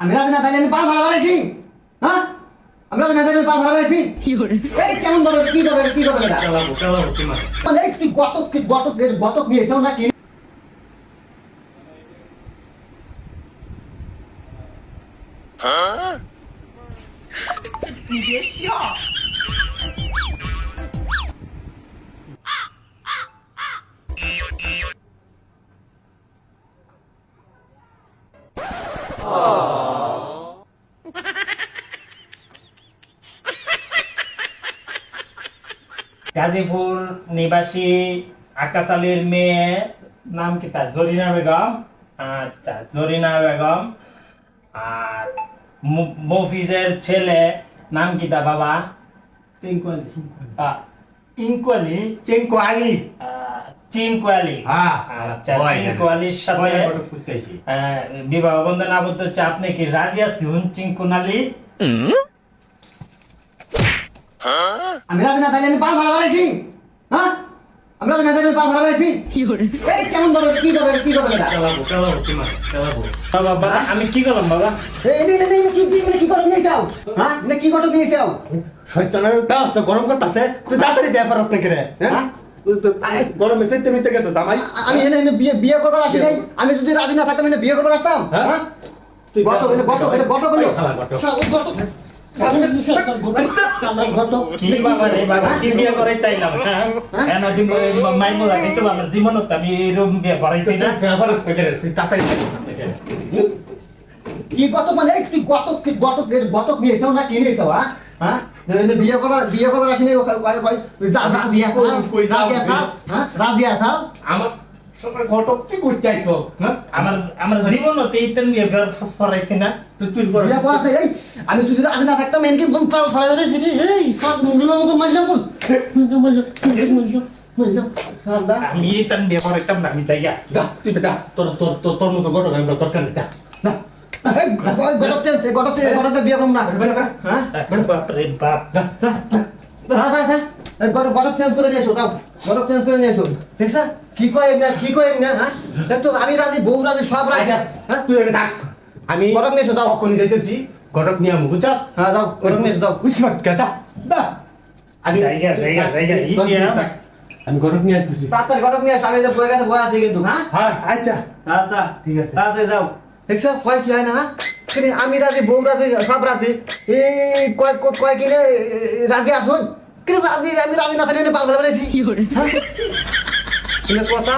আমি রাজি না থাকলে পা ভাড়া বাড়াইছি হ্যাঁ? আমি রাজি না থাকলে পা ভাড়া বাড়াইছি কেমন ধরো কি ধরো কি ধরো এটা চালাবো চালাবো তোমার মানে? তুই গতক কি গতক এর গতক নিয়েছো নাকি? গাজীপুর নিবাসী আকাশ আলীর মেয়ে নাম কি তার? জরিনা বেগম। আচ্ছা জরিনা বেগম। আর মফিজের ছেলে নাম কি তা বাবা? আহ, ইনকোয়ালি চিঙ্কুয়ালি। চিনকোয়ালি হ্যাঁ আচ্ছা চিনকোয়ালির সাথে বিবাহ বন্ধন আবদ্ধ হচ্ছে। আপনি কি রাজি আছেন চিঙ্কুনালি? আমি রাজি না থাকলে আমি পা বাড়াইছি। হ্যাঁ? আমি রাজি না থাকলে পা ভাড়া বাড়াইছি। এই কেমন ধরো কি কি চালাবো বাবা বাবা আমি কি করলাম বাবা? এই নে নে নে কি কি কি গতক নিয়ে যাও। হ্যাঁ? নে কি গতক নিয়ে যাও। তো গরম করতেছে। তুই তাড়াতাড়ি ব্যাপার আপনি করে হ্যাঁ? গরম আমি এনে এনে বিয়ে বিয়ে করবার আসি নাই। আমি যদি রাজি না থাকতাম এনে বিয়ে করবার আসতাম। হ্যাঁ? হ্যাঁ? গতক হ্যাঁ? কিন্তু আমার জীবনত আমি এরকম বিয়ে করাইছি না। কি গতক মানে? তুই গতক গতক গতক নিয়ে না কি নিয়ে হ্যাঁ? হ্যাঁ? বিয়ে করবার বিয়ে হ্যাঁ? আছো আমার ঘটক কি হ্যাঁ? আমার আমার বিয়ে না তুই তুই বড় বিয়ে করা এই আমি যদি রাজি না থাকতাম এনকে বল পাল ফাল রে সিটি এই সব মুগলো মুগলো মারলাম বল। মুগলো মারলাম মুগলো আমি এই তেন বিয়ে করাইতাম না আমি যাইয়া। দা তুই বেটা। তোর তোর তোর তোর মতো ঘটক আমরা দরকার নেই দা না গড়ক তেল সে গড়ক বিয়ে করব না। বেটা বেটা হ্যাঁ বাপ। হ্যাঁ গড়ক গড়ক চেঞ্জ করে নিয়ে এসো দাও গড়ক চেঞ্জ করে নিয়ে এসো। দেখছ কি কয় না কি কয় না দেখ তো আমি রাজি বউ রাজি সব রাজি হ্যাঁ? তুই এটা থাক। আমি গড়ক নিয়ে এসো দাও। কখনই যাইতেছি। ঘটক নিয়ে আমু বুঝছস? হ্যাঁ দাও গড়ক নিয়ে এসো দাও। বুঝতে পারছ দা দা আমি জায়গা, জায়গা, জায়গা, এই দশ যে মিনিট থাক। আমি ঘটক নিয়ে আসতেছি। তাড়াতাড়ি গড়ক নিয়ে এসো আমি যে বই কাছে বই আছে কিন্তু হ্যাঁ? হ্যাঁ আচ্ছা। আচ্ছা ঠিক আছে। তাড়াতাড়ি যাও। দেখছ কয় কি হয় না হ্যাঁ? কিন্তু আমি রাজি বউ রাজি সব রাজি। এই কয় কয়- কয় কিনে রাজি আসুন কিন্তু রাজি আমি রাজি না থাকলে পাগল বেড়েছি হ্যাঁ? কথা?